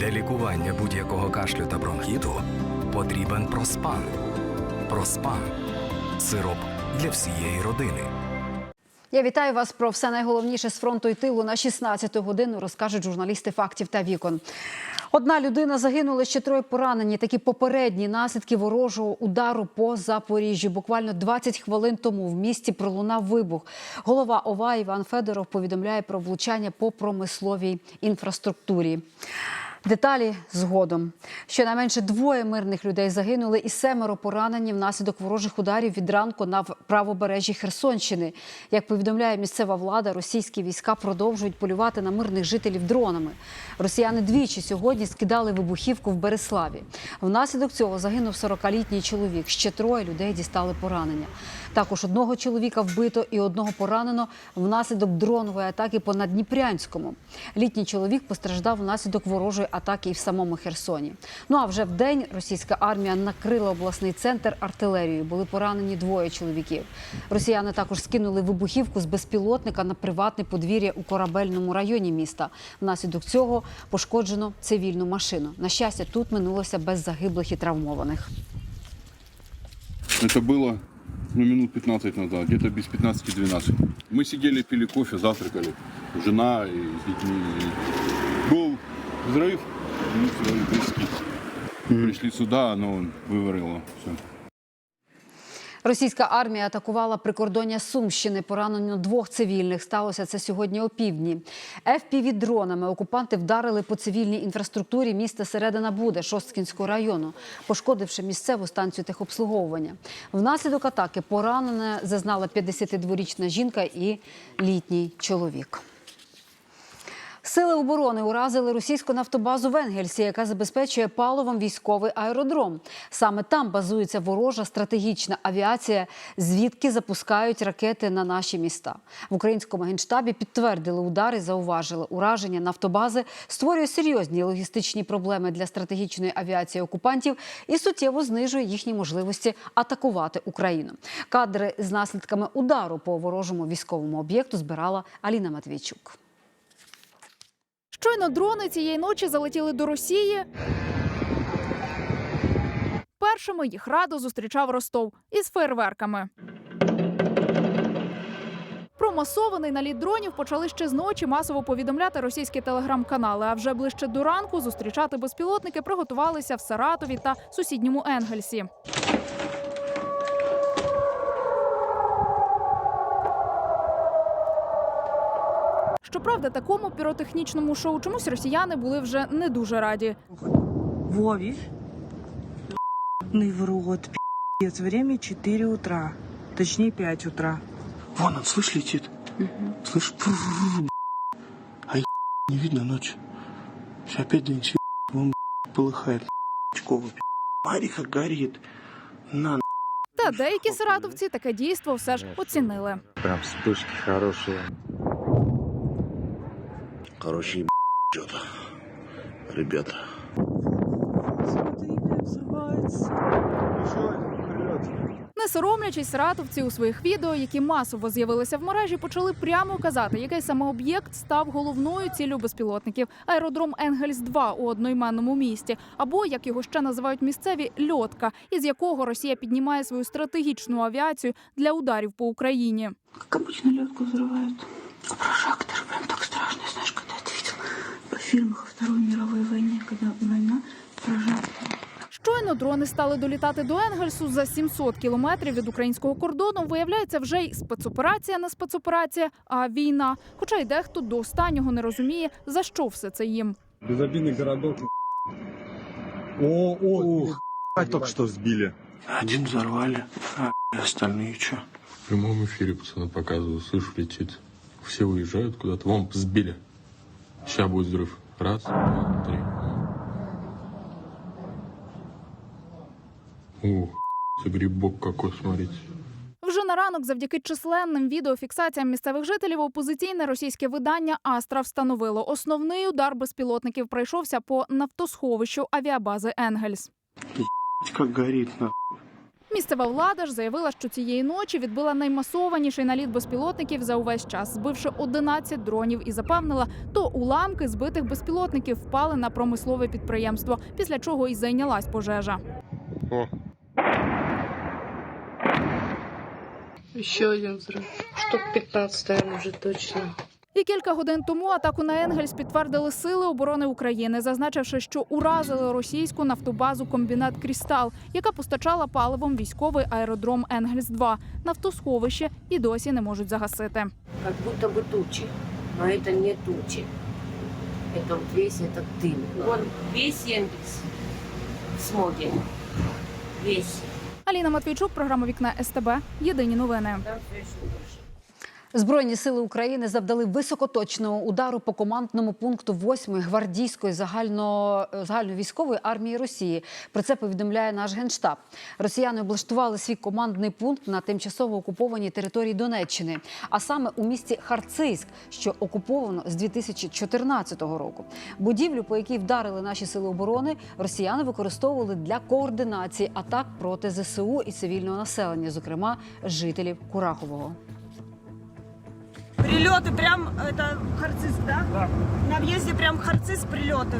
Для лікування будь-якого кашлю та бронхіту потрібен проспан. Проспан сироп для всієї родини. Я вітаю вас про все найголовніше з фронту і тилу на 16-ту годину. Розкажуть журналісти фактів та вікон. Одна людина загинула, ще троє поранені. Такі попередні наслідки ворожого удару по Запоріжжю. Буквально 20 хвилин тому в місті пролунав вибух. Голова ОВА Іван Федоров повідомляє про влучання по промисловій інфраструктурі. Деталі згодом. Щонайменше двоє мирних людей загинули і семеро поранені внаслідок ворожих ударів від ранку на правобережжі Херсонщини. Як повідомляє місцева влада, російські війська продовжують полювати на мирних жителів дронами. Росіяни двічі сьогодні скидали вибухівку в Береславі. Внаслідок цього загинув 40-літній чоловік. Ще троє людей дістали поранення. Також одного чоловіка вбито і одного поранено внаслідок дронової атаки по Надніпрянському. Літній чоловік постраждав внаслідок ворожої атаки і в самому Херсоні. Ну а вже в день російська армія накрила обласний центр артилерією. Були поранені двоє чоловіків. Росіяни також скинули вибухівку з безпілотника на приватне подвір'я у корабельному районі міста. Внаслідок цього пошкоджено цивільну машину. На щастя, тут минулося без загиблих і травмованих. Это было ну, минут 15 назад, где-то без 15-12. Мы сидели, пили кофе, завтракали. Жена и с детьми. И Был взрыв, мы сюда близки. Пришли сюда, оно выварило все. Російська армія атакувала прикордоння Сумщини. Поранено двох цивільних. Сталося це сьогодні опівдні. fpv дронами окупанти вдарили по цивільній інфраструктурі міста Середина Буде Шосткінського району, пошкодивши місцеву станцію техобслуговування. Внаслідок атаки поранена зазнала 52-річна жінка і літній чоловік. Сили оборони уразили російську нафтобазу в яка забезпечує паливом військовий аеродром. Саме там базується ворожа стратегічна авіація, звідки запускають ракети на наші міста. В українському генштабі підтвердили удари, зауважили ураження нафтобази створює серйозні логістичні проблеми для стратегічної авіації окупантів і суттєво знижує їхні можливості атакувати Україну. Кадри з наслідками удару по ворожому військовому об'єкту збирала Аліна Матвійчук. Щойно дрони цієї ночі залетіли до Росії. Першими їх радо зустрічав Ростов із фейерверками. Про масований наліт дронів почали ще з ночі масово повідомляти російські телеграм-канали. А вже ближче до ранку зустрічати безпілотники приготувалися в Саратові та сусідньому Енгельсі. Щоправда, такому піротехнічному шоу чомусь росіяни були вже не дуже раді. Вове. в рот, пи***ц. Время 4 утра. Точнее, 5 утра. Вон он, слышь, летит. Слышь, пррррр, а е- не видно ночь. Сейчас опять день свет, вон полыхает. Очково, Марика горит. На, Та деякі саратовці таке дійство все ж оцінили. Прям вспышки хорошие. Короче, что-то. Ребята. Смотри, как взрывается. Не соромлячись, саратовці у своїх відео, які масово з'явилися в мережі, почали прямо казати, який саме об'єкт став головною ціллю безпілотників аеродром Енгельс 2 у одноіменному місті, або як його ще називають місцеві льотка, із якого Росія піднімає свою стратегічну авіацію для ударів по Україні. Как обычно лёдку взрывают. А прожектор прям так фильмах о Второй мировой войне, когда война, прожектор. Щойно дрони стали долітати до Енгельсу за 700 кілометрів від українського кордону. Виявляється, вже й спецоперація не спецоперація, а війна. Хоча й дехто до останнього не розуміє, за що все це їм. Безобидный городок. О, о, только что сбили. Один взорвали, а остальные что? В прямом эфире пацаны показывают, слышу, летит. Все уезжают куда-то. Вон, сбили. Сейчас будет взрыв. Раз, два, три. Ух, это грибок какой, смотрите. Вже на ранок, завдяки численним відеофіксаціям місцевих жителів, опозиційне російське видання Астра встановило основний удар безпілотників пройшовся по нафтосховищу авіабази Енгельс. Как горит, на. Місцева влада ж заявила, що цієї ночі відбила наймасованіший наліт безпілотників за увесь час, збивши 11 дронів, і запевнила, то уламки збитих безпілотників впали на промислове підприємство, після чого і зайнялась пожежа. Еще один взрыв. Штук 15, наверное, уже точно. І кілька годин тому атаку на Енгельс підтвердили сили оборони України, зазначивши, що уразили російську нафтобазу комбінат Крістал, яка постачала паливом військовий аеродром Енгельс 2 Нафтосховище і досі не можуть загасити. Как будто бы тучи. Но это не тучи. Это вот весь этот дым. Вон весь Энгельс в смоге. Весь. Аліна Матвійчук, програма Вікна СТБ. Єдині новини. Збройні сили України завдали високоточного удару по командному пункту 8-ї гвардійської загально, загальновійськової армії Росії. Про це повідомляє наш генштаб. Росіяни облаштували свій командний пункт на тимчасово окупованій території Донеччини, а саме у місті Харцизьк, що окуповано з 2014 року. Будівлю, по якій вдарили наші сили оборони, росіяни використовували для координації атак проти ЗСУ і цивільного населення, зокрема жителів Курахового Прилеты прям, это Харциск, да? Да. На въезде прям Харциск прилеты.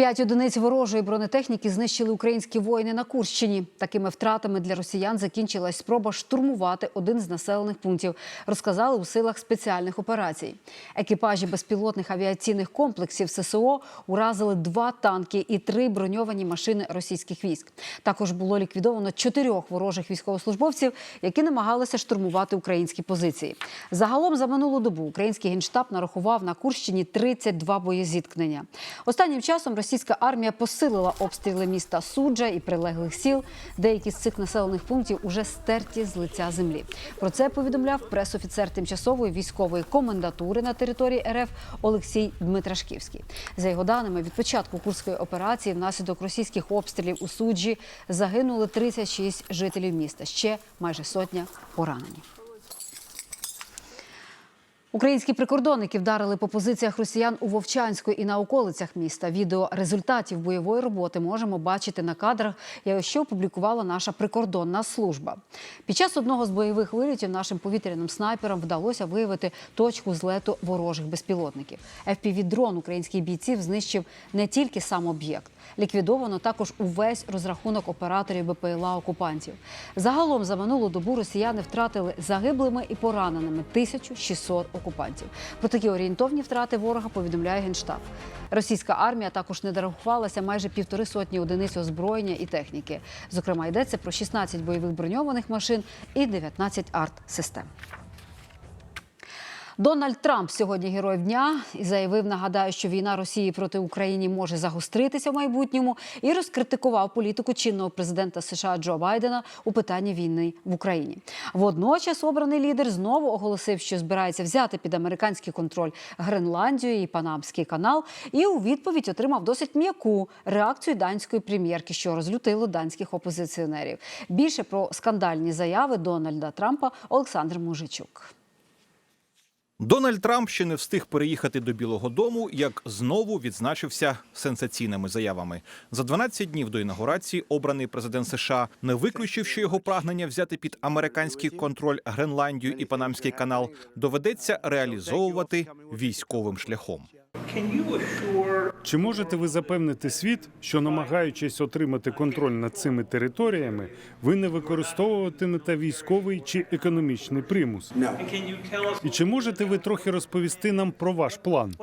П'ять одиниць ворожої бронетехніки знищили українські воїни на Курщині. Такими втратами для росіян закінчилась спроба штурмувати один з населених пунктів. Розказали у силах спеціальних операцій. Екіпажі безпілотних авіаційних комплексів ССО уразили два танки і три броньовані машини російських військ. Також було ліквідовано чотирьох ворожих військовослужбовців, які намагалися штурмувати українські позиції. Загалом за минулу добу український генштаб нарахував на Курщині 32 боєзіткнення. Останнім часом російська армія посилила обстріли міста Суджа і прилеглих сіл. Деякі з цих населених пунктів уже стерті з лиця землі. Про це повідомляв пресофіцер тимчасової військової комендатури на території РФ Олексій Дмитрашківський. За його даними, від початку курської операції внаслідок російських обстрілів у суджі загинули 36 жителів міста. Ще майже сотня поранені. Українські прикордонники вдарили по позиціях росіян у Вовчанську і на околицях міста. Відео результатів бойової роботи можемо бачити на кадрах, що опублікувала наша прикордонна служба. Під час одного з бойових вилітів нашим повітряним снайперам вдалося виявити точку злету ворожих безпілотників. FPV-дрон українських бійців знищив не тільки сам об'єкт. Ліквідовано також увесь розрахунок операторів БПЛА окупантів. Загалом за минулу добу росіяни втратили загиблими і пораненими 1600 окупантів. Про такі орієнтовні втрати ворога повідомляє генштаб. Російська армія також не дорахувалася майже півтори сотні одиниць озброєння і техніки. Зокрема, йдеться про 16 бойових броньованих машин і 19 арт-систем. Дональд Трамп сьогодні герой дня і заявив, нагадаю, що війна Росії проти України може загостритися в майбутньому і розкритикував політику чинного президента США Джо Байдена у питанні війни в Україні. Водночас обраний лідер знову оголосив, що збирається взяти під американський контроль Гренландію і Панамський канал, і у відповідь отримав досить м'яку реакцію данської прем'єрки, що розлютило данських опозиціонерів. Більше про скандальні заяви Дональда Трампа Олександр Мужичук. Дональд Трамп ще не встиг переїхати до Білого Дому, як знову відзначився сенсаційними заявами. За 12 днів до інаугурації обраний президент США не виключив, що його прагнення взяти під американський контроль Гренландію і Панамський канал доведеться реалізовувати військовим шляхом. Чи можете ви запевнити світ, що намагаючись отримати контроль над цими територіями, ви не використовуватимете військовий чи економічний примус? І чи можете ви трохи розповісти нам про ваш план?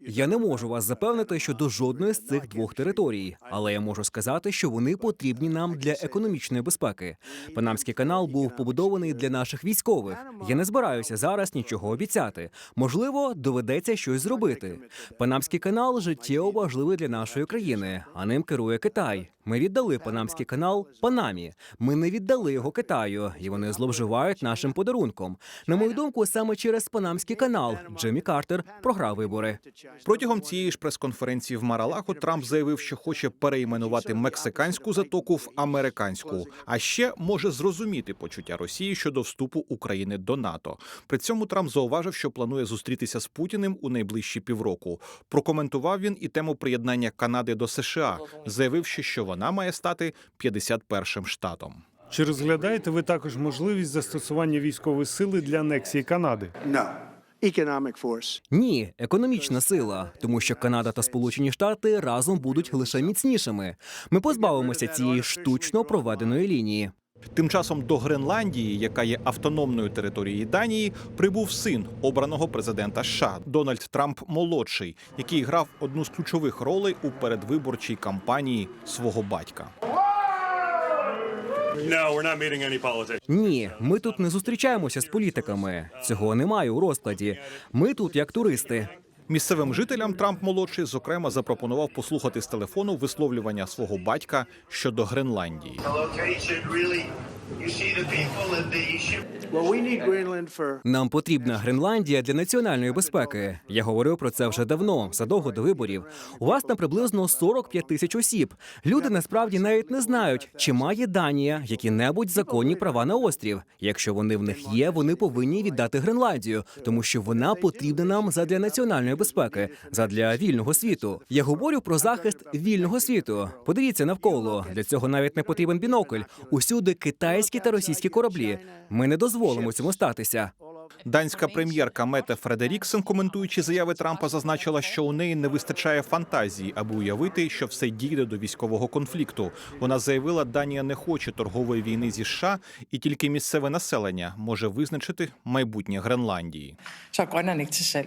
Я не можу вас запевнити щодо жодної з цих двох територій, але я можу сказати, що вони потрібні нам для економічної безпеки. Панамський канал був побудований для наших військових. Я не збираюся зараз нічого обіцяти. Можливо, доведеться щось зробити. Панамський канал життєво важливий для нашої країни, а ним керує Китай. Ми віддали Панамський канал Панамі. Ми не віддали його Китаю, і вони зловживають нашим подарунком. На мою думку, саме через Панамський канал Джиммі Картер програв вибори. Протягом цієї ж прес-конференції в Маралаху Трамп заявив, що хоче перейменувати мексиканську затоку в американську, а ще може зрозуміти почуття Росії щодо вступу України до НАТО. При цьому Трамп зауважив, що планує зустрітися з Путіним у найближчі півроку. Прокоментував він і тему приєднання Канади до США, заявивши, що вона вона має стати 51-м штатом. Чи розглядаєте ви також можливість застосування військової сили для анексії Канади? No. Ні, економічна сила, тому що Канада та Сполучені Штати разом будуть лише міцнішими. Ми позбавимося цієї штучно проведеної лінії. Тим часом до Гренландії, яка є автономною територією Данії, прибув син обраного президента США Дональд Трамп молодший, який грав одну з ключових ролей у передвиборчій кампанії свого батька. Ні, ми тут не зустрічаємося з політиками. Цього немає у розкладі. Ми тут як туристи. Місцевим жителям Трамп молодший зокрема запропонував послухати з телефону висловлювання свого батька щодо Гренландії. Нам потрібна Гренландія для національної безпеки. Я говорив про це вже давно, задовго до виборів. У вас там приблизно 45 тисяч осіб. Люди насправді навіть не знають, чи має Данія які-небудь законні права на острів. Якщо вони в них є, вони повинні віддати Гренландію, тому що вона потрібна нам задля національної безпеки, задля вільного світу. Я говорю про захист вільного світу. Подивіться навколо. Для цього навіть не потрібен бінокль. Усюди китайські та російські кораблі. Ми не дозволимо цьому статися. Данська прем'єрка Мете Фредеріксен, коментуючи заяви Трампа, зазначила, що у неї не вистачає фантазії, аби уявити, що все дійде до військового конфлікту. Вона заявила, Данія не хоче торгової війни зі США, і тільки місцеве населення може визначити майбутнє Гренландії.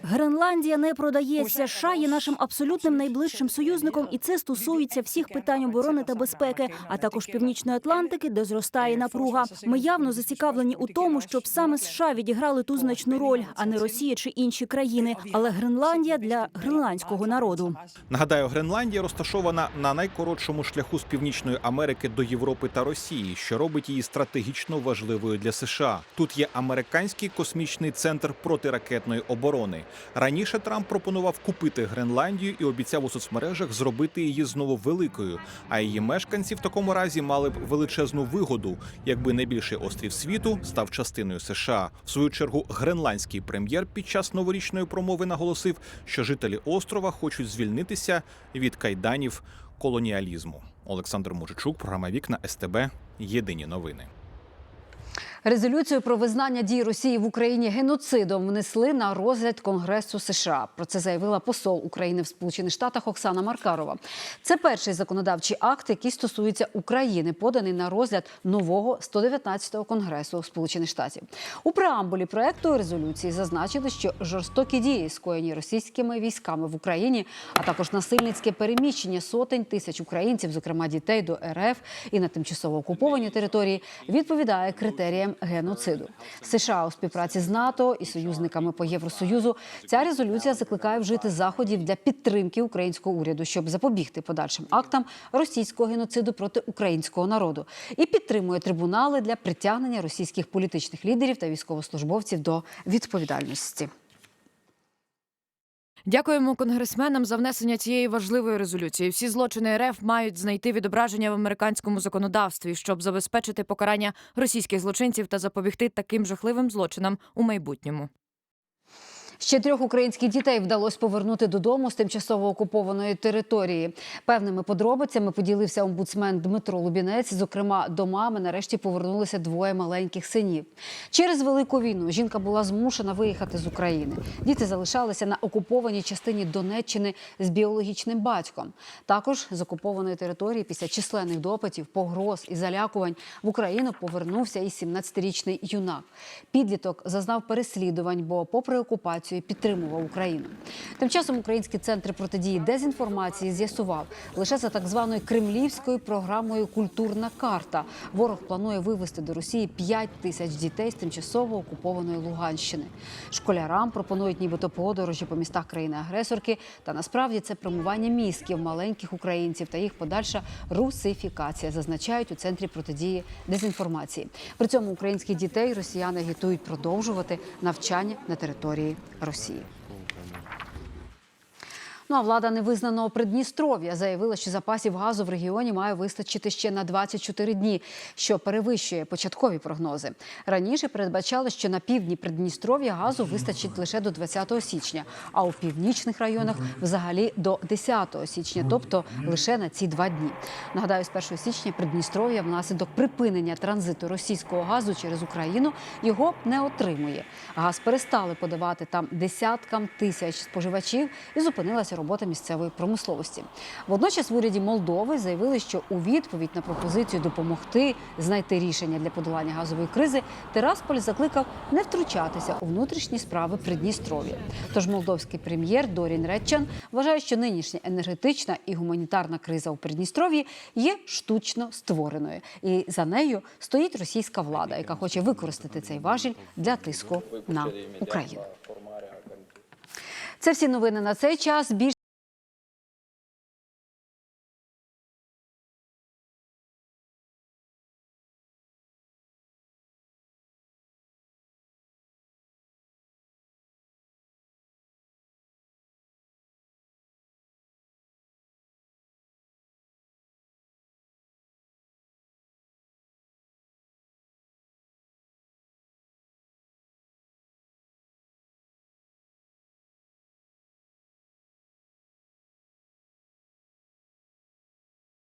Гренландія не продається. США є нашим абсолютним найближчим союзником, і це стосується всіх питань оборони та безпеки, а також північної Атлантики, де зростає напруга. Ми явно зацікавлені у тому, щоб саме США відіграли ту значну роль, а не Росія чи інші країни. Але Гренландія для гренландського народу. Нагадаю, Гренландія розташована на найкоротшому шляху з Північної Америки до Європи та Росії, що робить її стратегічно важливою для США. Тут є американський космічний центр протиракетної оборони. Раніше Трамп пропонував купити Гренландію і обіцяв у соцмережах зробити її знову великою. А її мешканці в такому разі мали б величезну вигоду, якби найбільший острів світу став частиною США. В свою чергу, гренландський прем'єр під час новорічної промови наголосив, що жителі острова хочуть звільнитися від кайданів колоніалізму. Олександр Мужичук, програма Вікна СТБ. Єдині новини. Резолюцію про визнання дій Росії в Україні геноцидом внесли на розгляд Конгресу США. Про це заявила посол України в Сполучених Штатах Оксана Маркарова. Це перший законодавчий акт, який стосується України, поданий на розгляд нового 119-го конгресу Сполучених Штатів. У преамбулі проекту резолюції зазначили, що жорстокі дії, скоєні російськими військами в Україні, а також насильницьке переміщення сотень тисяч українців, зокрема дітей, до РФ і на тимчасово окуповані території, відповідає критеріям геноциду. США у співпраці з НАТО і союзниками по Євросоюзу ця резолюція закликає вжити заходів для підтримки українського уряду, щоб запобігти подальшим актам російського геноциду проти українського народу, і підтримує трибунали для притягнення російських політичних лідерів та військовослужбовців до відповідальності. Дякуємо конгресменам за внесення цієї важливої резолюції. Всі злочини РФ мають знайти відображення в американському законодавстві, щоб забезпечити покарання російських злочинців та запобігти таким жахливим злочинам у майбутньому. Ще трьох українських дітей вдалося повернути додому з тимчасово окупованої території. Певними подробицями поділився омбудсмен Дмитро Лубінець. Зокрема, до мами нарешті повернулися двоє маленьких синів. Через велику війну жінка була змушена виїхати з України. Діти залишалися на окупованій частині Донеччини з біологічним батьком. Також з окупованої території після численних допитів, погроз і залякувань в Україну повернувся і 17-річний юнак. Підліток зазнав переслідувань, бо, попри окупацію, підтримував Україну. Тим часом український центр протидії дезінформації з'ясував, лише за так званою кремлівською програмою Культурна карта ворог планує вивезти до Росії 5 тисяч дітей з тимчасово окупованої Луганщини. Школярам пропонують нібито подорожі по містах країни-агресорки. Та насправді це промивання мізків маленьких українців та їх подальша русифікація, зазначають у центрі протидії дезінформації. При цьому українських дітей росіяни агітують продовжувати навчання на території Росії. Ну а влада невизнаного Придністров'я заявила, що запасів газу в регіоні має вистачити ще на 24 дні, що перевищує початкові прогнози. Раніше передбачали, що на півдні Придністров'я газу вистачить лише до 20 січня, а у північних районах взагалі до 10 січня, тобто лише на ці два дні. Нагадаю, з 1 січня Придністров'я внаслідок припинення транзиту російського газу через Україну його не отримує. Газ перестали подавати там десяткам тисяч споживачів і зупинилася робота місцевої промисловості. Водночас в уряді Молдови заявили, що у відповідь на пропозицію допомогти знайти рішення для подолання газової кризи Терасполь закликав не втручатися у внутрішні справи Придністров'я. Тож молдовський прем'єр Дорін Ретчан вважає, що нинішня енергетична і гуманітарна криза у Придністров'ї є штучно створеною, і за нею стоїть російська влада, яка хоче використати цей важіль для тиску на Україну. Це всі новини на цей час. Більш